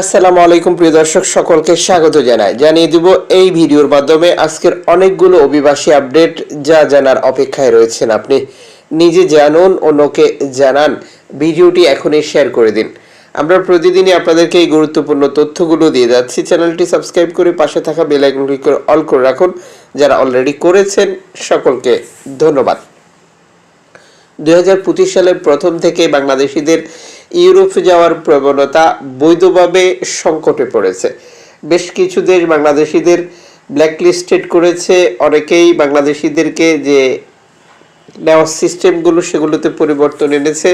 আসসালামু আলাইকুম, প্রিয় দর্শক, সকলকে স্বাগত জানাই। জানিয়ে দিব এই ভিডিওর মাধ্যমে আজকের অনেকগুলো অভিবাসী আপডেট যা জানার অপেক্ষায় রয়েছেন। আপনি নিজে জানুন, অন্যকে জানান। ভিডিওটি এখনই শেয়ার করে দিন। আমরা প্রতিদিনই আপনাদেরকে এই গুরুত্বপূর্ণ তথ্যগুলো দিয়ে যাচ্ছি। চ্যানেলটি সাবস্ক্রাইব করে পাশে থাকা বেল আইকন ক্লিক করে অল করে রাখুন। যারা অলরেডি করেছেন, সকলকে ধন্যবাদ। দুই হাজার পঁচিশ সালের প্রথম থেকে বাংলাদেশিদের ইউরোপ যাওয়ার প্রবণতা বৈধভাবে সংকটে পড়েছে। বেশ কিছু দেশ বাংলাদেশিদের ব্ল্যাকলিস্টেড করেছে। অনেকেই বাংলাদেশিদেরকে যে নেওয়ার সিস্টেমগুলো সেগুলোতে পরিবর্তন এনেছে।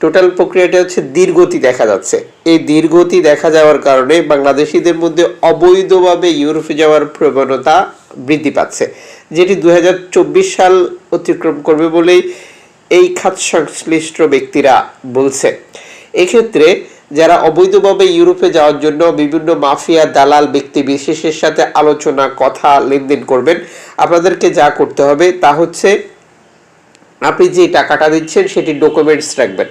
টোটাল প্রক্রিয়াটা হচ্ছে দীর্ঘতি দেখা যাচ্ছে। এই দীর্ঘতি দেখা যাওয়ার কারণে বাংলাদেশিদের মধ্যে অবৈধভাবে ইউরোপে যাওয়ার প্রবণতা বৃদ্ধি পাচ্ছে, যেটি দুই সাল অতিক্রম করবে বলেই এই খাত সংশ্লিষ্ট ব্যক্তিরা বলছে। এক্ষেত্রে যারা অবৈধভাবে ইউরোপে যাওয়ার জন্য বিভিন্ন মাফিয়া দালাল ব্যক্তি বিশেষের সাথে আলোচনা, কথা, লেনদেন করবেন, আপনাদেরকে যা করতে হবে তা হচ্ছে আপনি যে টাকাটা দিচ্ছেন সেটি ডকুমেন্টস রাখবেন।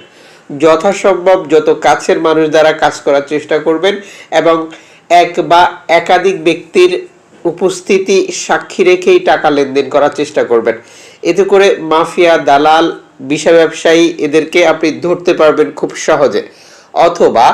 যথাসম্ভব যত কাছের মানুষ দ্বারা কাজ করার চেষ্টা করবেন এবং এক বা একাধিক ব্যক্তির উপস্থিতি সাক্ষী রেখেই টাকা লেনদেন করার চেষ্টা করবেন। এতে করে মাফিয়া দালাল বিষয় ব্যবসায়ী এদেরকে আপনি ধরতে পারবেন খুব সহজে। অথবা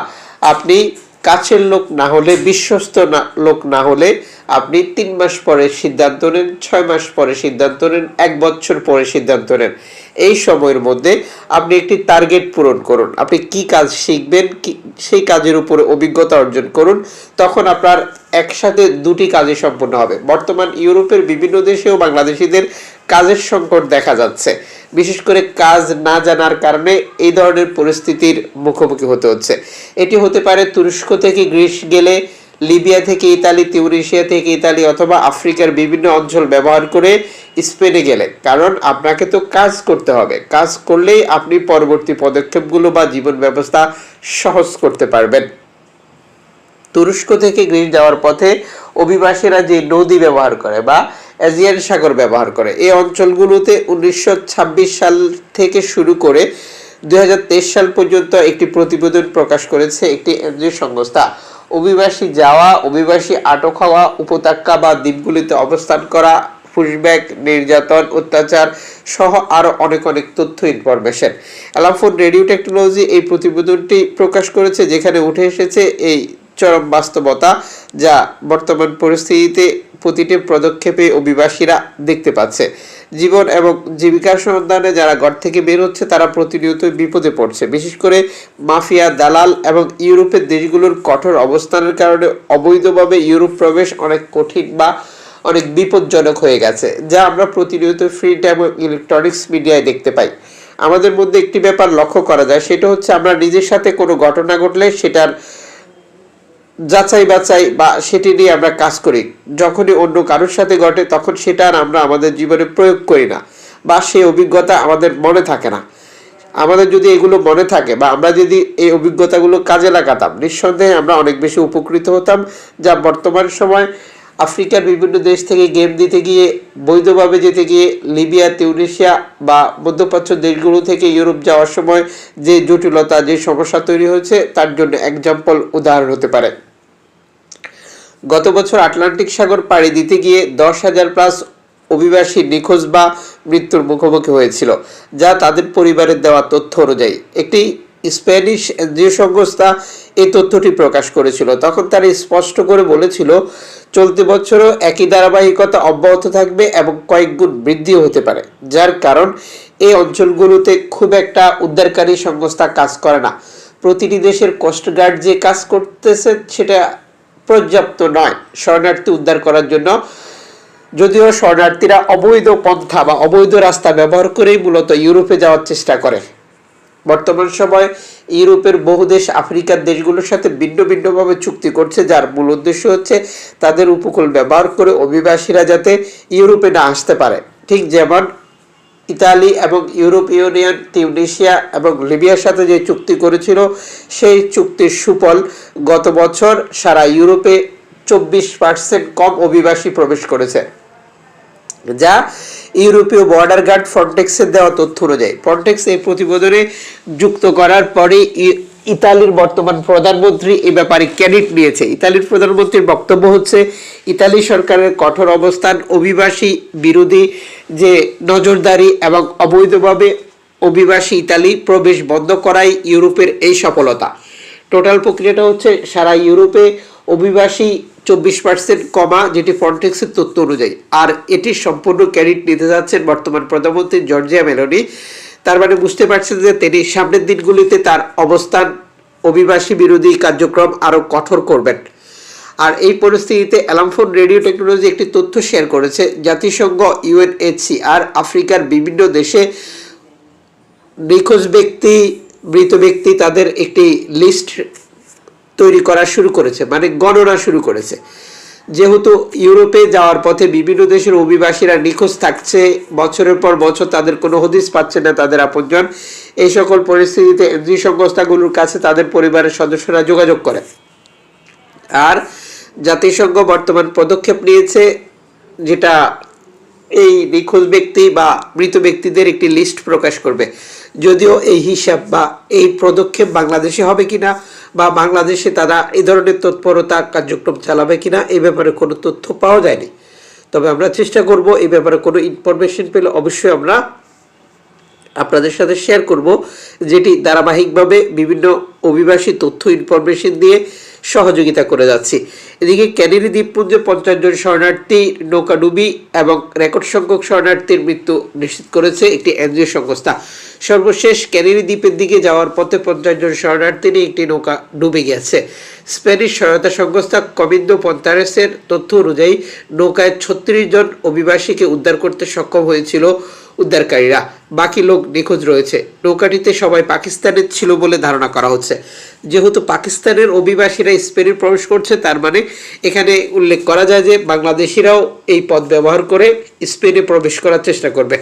আপনি কাছের লোক না হলে, বিশ্বস্ত না, লোক না হলে আপনি তিন মাস পরে সিদ্ধান্ত নেন, ছয় মাস পরে সিদ্ধান্ত নেন, এক বছর পরে সিদ্ধান্ত নেন। এই সময়ের মধ্যে আপনি একটি টার্গেট পূরণ করুন। আপনি কি কাজ শিখবেন, কি, সেই কাজের উপরে অভিজ্ঞতা অর্জন করুন, তখন আপনার একসাথে দুটি কাজই সম্পন্ন হবে। বর্তমান ইউরোপের বিভিন্ন দেশেও বাংলাদেশিদের কাজের সংকট দেখা যাচ্ছে। বিশেষ করে কাজ না জানার কারণে এই ধরনের পরিস্থিতির মুখোমুখি হতে হচ্ছে। এটি হতে পারে তুরস্ক থেকে গ্রিস গেলে, লিবিয়া থেকে ইতালি তিউরিশিয়া থেকে ইতালি অথবা আফ্রিকার বিভিন্ন অঞ্চল ব্যবহার করে স্পেনে গেলে। কারণ আপনাকে তো কাজ করতে হবে। কাজ করলেই আপনি পরবর্তী পদক্ষেপগুলো বা জীবন ব্যবস্থা সহজ করতে পারবেন। তুরস্ক থেকে গ্রিস যাওয়ার পথে অভিবাসীরা যে নদী ব্যবহার করে বা এজিয়ান সাগর ব্যবহার করে। এই অঞ্চলগুলোতে উনিশশো ছাব্বিশ সাল থেকে শুরু করে দু হাজার তেইশ সাল পর্যন্ত একটি প্রতিবেদন প্রকাশ করেছে একটি এনজিও সংস্থা। অভিবাসী যাওয়া, অভিবাসী আটক হওয়া, উপত্যকা বা দ্বীপগুলিতে অবস্থান করা, পুশব্যাক, নির্যাতন, অত্যাচার সহ আরও অনেক অনেক তথ্য ইনফরমেশন। অ্যালাফোন রেডিও টেকনোলজি এই প্রতিবেদনটি প্রকাশ করেছে যেখানে উঠে এসেছে এই চরম বাস্তবতা যা বর্তমান পরিস্থিতিতে প্রতিটি পদক্ষেপে অভিবাসীরা দেখতে পাচ্ছে। জীবন এবং জীবিকার সন্ধানে যারা ঘর থেকে বের হচ্ছে, তারা প্রতিনিয়ত বিপদে পড়ছে। বিশেষ করে মাফিয়া, দালাল এবং ইউরোপের দেশগুলোর কঠোর অবস্থানের কারণে অবৈধভাবে ইউরোপ প্রবেশ অনেক কঠিন বা অনেক বিপজ্জনক হয়ে গেছে, যা আমরা প্রতিনিয়ত ফ্রি টাইম এবং ইলেকট্রনিক্স মিডিয়ায় দেখতে পাই। আমাদের মধ্যে একটি ব্যাপার লক্ষ্য করা যায়, সেটা হচ্ছে আমরা নিজের সাথে কোনো ঘটনা ঘটলে সেটার যাচাই বাছাই বা সেটি নিয়ে আমরা কাজ করি। যখনই অন্য কারোর সাথে ঘটে, তখন সেটা আর আমরা আমাদের জীবনে প্রয়োগ করি না বা সেই অভিজ্ঞতা আমাদের মনে থাকে না। আমাদের যদি এগুলো মনে থাকে বা আমরা যদি এই অভিজ্ঞতাগুলো কাজে লাগাতাম, নিঃসন্দেহে আমরা অনেক বেশি উপকৃত হতাম যা বর্তমান সময় আফ্রিকার বিভিন্ন দেশ থেকে গেম দিতে গিয়ে, বৈধভাবে যেতে গিয়ে লিবিয়া তিউনিশিয়া বা মধ্যপ্রাচ্য দেশগুলো থেকে ইউরোপ যাওয়ার সময় যে জটিলতা, যে সমস্যা তৈরি হয়েছে, তার জন্য এক্সাম্পল উদাহরণ হতে পারে। গত বছর আটলান্টিক সাগর পাড়ি দিতে গিয়ে দশ হাজার প্লাস অভিবাসী নিখোঁজ বা মৃত্যুর মুখোমুখি হয়েছিল, যা তাদের পরিবারের দেওয়া তথ্য অনুযায়ী। একটি স্প্যানিশ এনজিও সংস্থা এই তথ্যটি প্রকাশ করেছিল। তখন তারা স্পষ্ট করে বলেছিল, চলতি বছরও একই ধারাবাহিকতা অব্যাহত থাকবে এবং কয়েক গুণ বৃদ্ধিও হতে পারে, যার কারণ এই অঞ্চলগুলোতে খুব একটা উদ্ধারকারী সংস্থা কাজ করে না। প্রতিটি দেশের কোস্টগার্ড যে কাজ করতেছে সেটা পর্যাপ্ত নয়। শরণার্থী উদ্ধার করার জন্য যদিও শরণার্থীরা অবৈধ পন্থা বা অবৈধ রাস্তা ব্যবহার করেই মূলত ইউরোপে যাওয়ার চেষ্টা করে। বর্তমান সময় ইউরোপের বহু দেশ আফ্রিকার দেশগুলোর সাথে ভিন্ন ভিন্নভাবে চুক্তি করছে, যার মূল উদ্দেশ্য হচ্ছে তাদের উপকূল ব্যবহার করে অভিবাসীরা যাতে ইউরোপে না আসতে পারে। ঠিক যেমন ইতালি এবং ইউরোপ ইউনিয়ন তিউনিশিয়া এবং লিবিয়ার সাথে যে চুক্তি করেছিল, সেই চুক্তির সুফল গত বছর সারা ইউরোপে চব্বিশ পার্সেন্ট কম অভিবাসী প্রবেশ করেছে, যা ইউরোপীয় বর্ডার গার্ড ফ্রন্টেক্সের দেওয়া তথ্য অনুযায়ী ফ্রন্টেক্স এই প্রতিবেদনে যুক্ত করার পরে ইতালির বর্তমান প্রধানমন্ত্রী এ ব্যাপারে ক্যাডিট নিয়েছে। ইতালির প্রধানমন্ত্রীর বক্তব্য হচ্ছে, ইতালি সরকারের কঠোর অবস্থান, অভিবাসী বিরোধী যে নজরদারি এবং অবৈধভাবে অভিবাসী ইতালি প্রবেশ বন্ধ করাই ইউরোপের এই সফলতা। টোটাল প্রক্রিয়াটা হচ্ছে, সারা ইউরোপে অভিবাসী চব্বিশ পার্সেন্ট কমা, যেটি ফন্টেক্সের তথ্য অনুযায়ী। আর এটি সম্পূর্ণ ক্যারিট নিতে যাচ্ছেন বর্তমান প্রধানমন্ত্রী জর্জিয়া মেলোনি। তার মানে বুঝতে পারছেন যে তিনি সামনের দিনগুলিতে তার অবস্থান, অভিবাসী বিরোধী কার্যক্রম আরও কঠোর করবেন। আর এই পরিস্থিতিতে অ্যালামফোন রেডিও টেকনোলজি একটি তথ্য শেয়ার করেছে। জাতিসংঘ ইউএনএইচসিআর আফ্রিকার বিভিন্ন দেশে নিখোঁজ ব্যক্তি, মৃত ব্যক্তি তাদের একটি লিস্ট তৈরি করা শুরু করেছে মানে গণনা শুরু করেছে। যেহেতু ইউরোপে যাওয়ার পথে বিভিন্ন দেশের অভিবাসীরা নিখোঁজ থাকছে, বছরের পর বছর তাদের কোনো হদিস পাচ্ছে না তাদের আপনজন। এই সকল পরিস্থিতিতে এনজি সংস্থাগুলোর কাছে তাদের পরিবারের সদস্যরা যোগাযোগ করে। আর জাতিসংঘ বর্তমান পদক্ষেপ নিয়েছে, যেটা এই নিখোঁজ ব্যক্তি বা মৃত ব্যক্তিদের একটি লিস্ট প্রকাশ করবে। যদিও এই হিসাব বা এই পদক্ষেপ বাংলাদেশে হবে কিনা বা বাংলাদেশে তারা এই ধরনের তৎপরতা কার্যক্রম চালাবে কিনা এই ব্যাপারে কোনো তথ্য পাওয়া যায়নি। তবে আমরা চেষ্টা করব এই ব্যাপারে কোনো ইনফরমেশন পেলে অবশ্যই আমরা আপনাদের সাথে শেয়ার করব, যেটি ধারাবাহিকভাবে বিভিন্ন অভিবাসী তথ্য ইনফরমেশন দিয়ে সহযোগিতা করে যাচ্ছি। এদিকে ক্যানেরি দ্বীপপুঞ্জে পঞ্চাশ জন শরণার্থী নৌকাডুবি এবং রেকর্ড সংখ্যক শরণার্থীর মৃত্যু নিশ্চিত করেছে একটি এনজিও সংস্থা। সর্বশেষ ক্যানেরি দ্বীপের দিকে যাওয়ার পথে পঞ্চাশ জন শরণার্থী নিয়ে একটি নৌকা ডুবে গেছে। স্প্যানিশ সহায়তা সংস্থা কবিন্দো পন্তারেসের তথ্য অনুযায়ী নৌকায় ছত্রিশ জন অভিবাসীকে উদ্ধার করতে সক্ষম হয়েছিল। উদ্ধারকারীরা। বাকি লোক নিখোঁজ রয়েছে। নৌকাটিতে সবাই পাকিস্তানের ছিল বলে ধারণা করা হচ্ছে। যেহেতু পাকিস্তানের অভিবাসীরা স্পেনে প্রবেশ করছে, তার মানে এখানে উল্লেখ করা যায় যে বাংলাদেশিরাও এই পথ ব্যবহার করে স্পেনে প্রবেশ করার চেষ্টা করবে।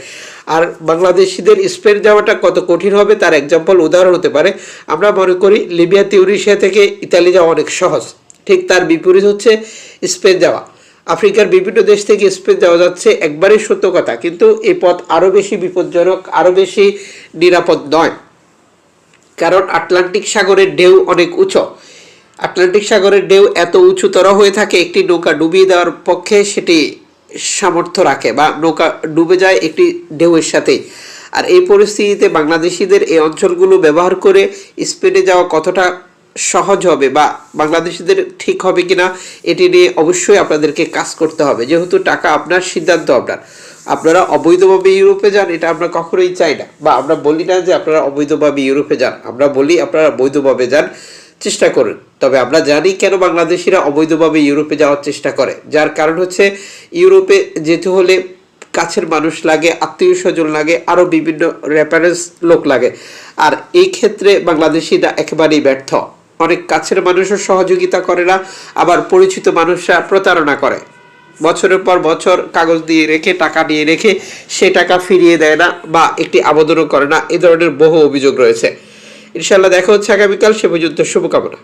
আর বাংলাদেশিদের স্পেন যাওয়াটা কত কঠিন হবে তার এক্সাম্পল উদাহরণ হতে পারে। আমরা মনে করি লিবিয়া তিউরিশিয়া থেকে ইতালি যাওয়া অনেক সহজ। ঠিক তার বিপরীত হচ্ছে স্পেন যাওয়া। আফ্রিকার বিভিন্ন দেশ থেকে স্পেন যাওয়া যাচ্ছে একবারই সত্য কথা, কিন্তু এই পথ আরও বেশি বিপজ্জনক আরও বেশি নিরাপদ নয়। কারণ আটলান্টিক সাগরের ঢেউ অনেক উঁচু। আটলান্টিক সাগরের ঢেউ এত উঁচুতর হয়ে থাকে, একটি নৌকা ডুবিয়ে দেওয়ার পক্ষে সেটি সামর্থ্য রাখে বা নৌকা ডুবে যায় একটি ঢেউয়ের সাথেই। আর এই পরিস্থিতিতে বাংলাদেশিদের এই অঞ্চলগুলো ব্যবহার করে স্পেনে যাওয়া কতটা সহজ হবে বা বাংলাদেশিদের ঠিক হবে কিনা এটি নিয়ে অবশ্যই আপনাদেরকে কাজ করতে হবে। যেহেতু টাকা আপনার, সিদ্ধান্ত আপনার। আপনারা অবৈধভাবে ইউরোপে যান, এটা আমরা কখনোই চাই না। বা আমরা বলি না যে আপনারা অবৈধভাবে ইউরোপে যান। আমরা বলি আপনারা বৈধভাবে যান, চেষ্টা করুন। তবে আমরা জানি কেন বাংলাদেশিরা অবৈধভাবে ইউরোপে যাওয়ার চেষ্টা করে। যার কারণ হচ্ছে, ইউরোপে যেতে হলে কাছের মানুষ লাগে, আত্মীয় স্বজন লাগে, আরও বিভিন্ন রেফারেন্স লোক লাগে। আর এই ক্ষেত্রে বাংলাদেশিরা একেবারেই ব্যর্থ। অনেক কাছের মানুষও সহযোগিতা করে না, আবার পরিচিত মানুষরা প্রতারণা করে। বছরের পর বছর কাগজ দিয়ে রেখে, টাকা নিয়ে রেখে সে টাকা ফিরিয়ে দেয় না বা একটি আবেদনও করে না। এ ধরনের বহু অভিযোগ রয়েছে। ইনশাল্লাহ দেখা হচ্ছে আগামীকাল। সে পর্যন্ত শুভকামনা।